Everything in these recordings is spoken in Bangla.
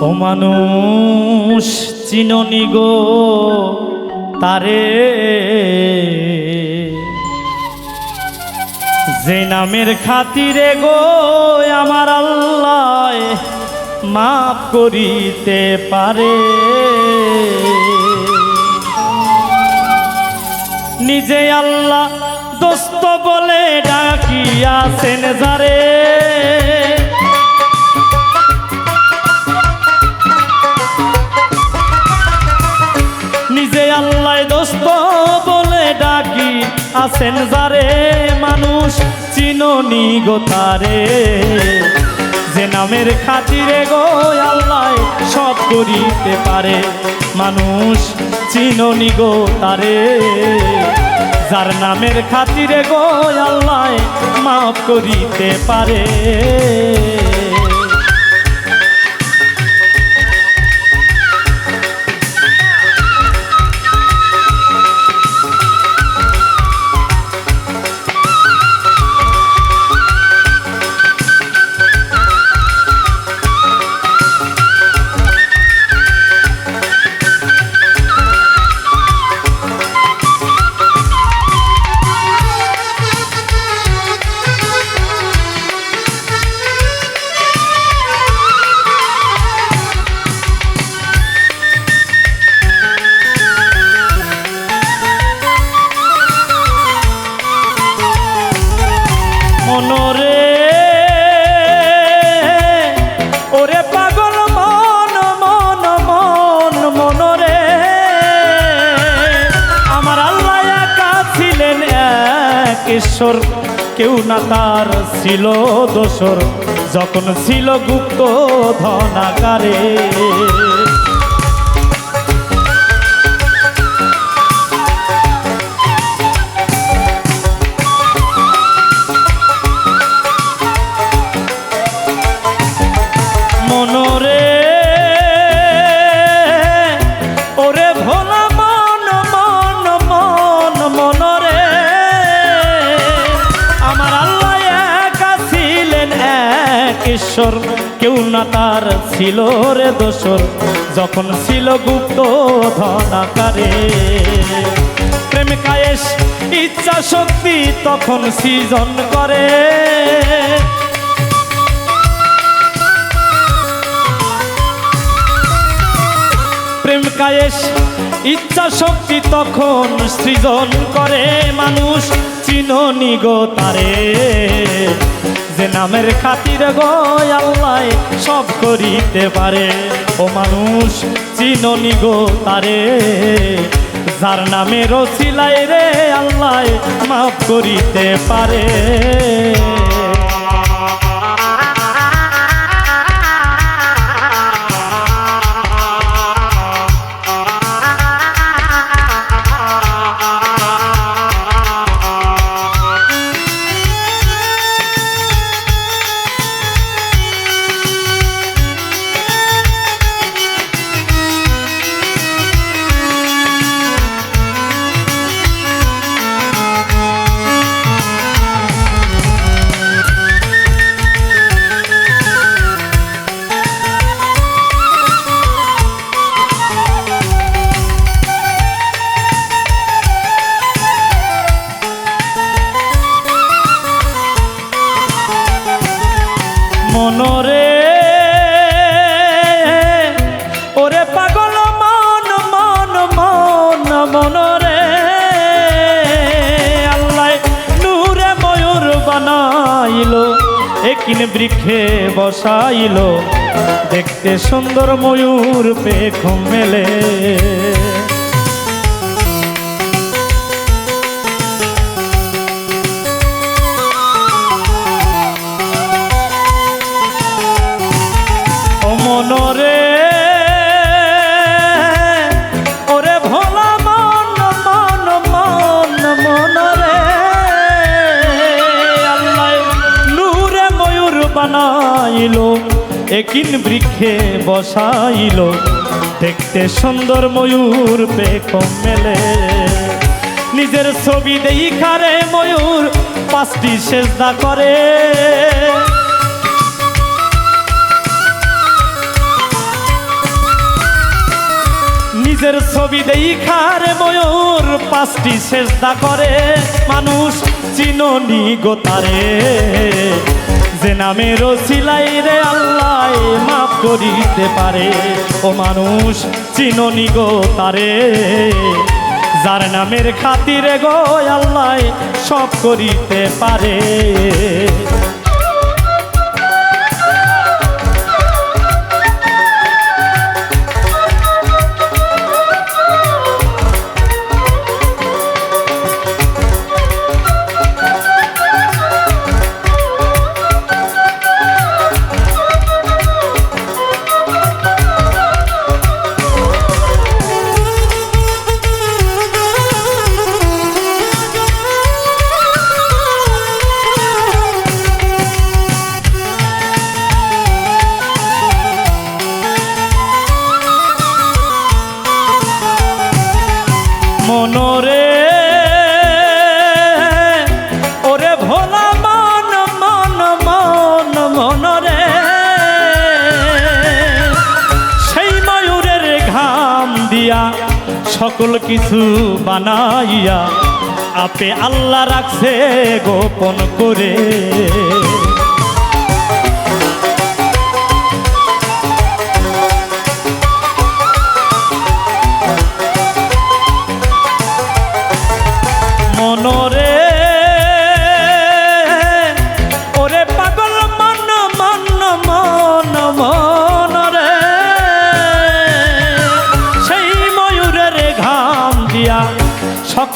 ও মানুষ, চিননি গো তারে। যে নামের খাতিরে গো আমার আল্লাহ মাফ করিতে পারে। নিজে আল্লাহ দোস্ত বলে ডাকিয়াছেন যারে। আছেন যারে মানুষ চিননি গো তারে। যে নামের খাতিরে গো আল্লাহ সব করিতে পারে, মানুষ চিননি গো তারে। যার নামের খাতিরে গো আল্লাহ মাফ করিতে পারে। ঈশ্বর কেউ না তার ছিল দোসর যখন ছিল গুপ্ত ধনাকারে। এক ঈশ্বর কেউ না তার ছিল রে দোসর। যখন ছিল গুপ্ত ধনাকারে। প্রেম কায়েস ইচ্ছা শক্তি তখন সৃজন করে। প্রেম কায়েস ইচ্ছা শক্তি তখন সৃজন করে। মানুষ চিননি গো তারে। যে নামের খাতির গো, আল্লাহ সব করিতে পারে। ও মানুষ, চিননি গো তারে। যার নামের সিলাই রে, আল্লাহ মাফ করিতে পারে। একিন বৃক্ষে বসাইল দেখতে সুন্দর ময়ূর পেখম মেলে। বানাইলো, একিন বৃক্ষে বসাইলো। দেখতে সুন্দর ময়ূর পেখম মেলে। নিজের ছবি দেখারে ময়ূর, পাঁচটি সেজদা করে। নিজের ছবি দেই খারে ময়ূর, পাঁচটি চেষ্টা করে। মানুষ চিননি গোতারে নামের সিলাই রে আল্লাহ মাফ করিতে পারে। ও মানুষ, চিননি গো তারে। যার নামের খাতিরে গো আল্লাহ সব করিতে পারে। সকল কিছু বানাইয়া আপে আল্লাহ রাখছে গোপন করে।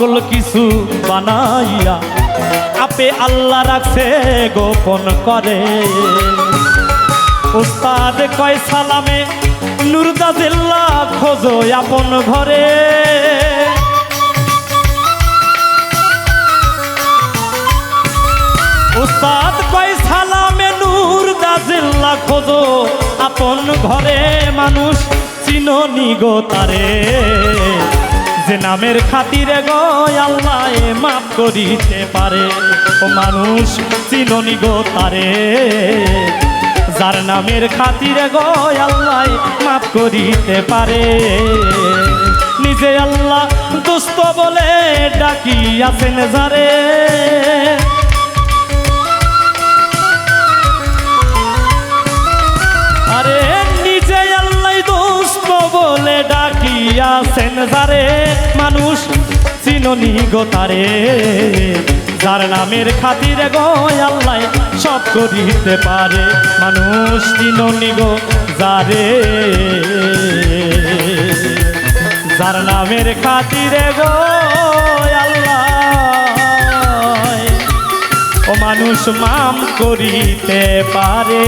সকল কিছু বানাইয়া আপে আল্লাহ রাখছে, গোপন করে। উস্তাদ কয়, সালামে নুরদাজিল্লা খোঁজো আপন ঘরে। উস্তাদ কয়, সালামে নূর দাজিল্লা খোঁজো আপন ঘরে। মানুষ চিননি গো তারে। যে নামের খাতিরে গো, আল্লাহ মাফ করিতে পারে। ও মানুষ, চিননি গো তারে। যার নামের খাতিরে গো, আল্লাহ মাফ করিতে পারে। নিজে আল্লাহ দুস্থ বলে ডাকি আছেন যারে। আরে দোস্ত বলে ডাকিয়াছেন, যারে মানুষ চিননি গো তারে, যার নামের খাতিরে গো আল্লাহ সব করিতে পারে। মানুষ চিননি গো যারে, যার নামের খাতিরে গো আল্লাহ ও মানুষ মাম করিতে পারে।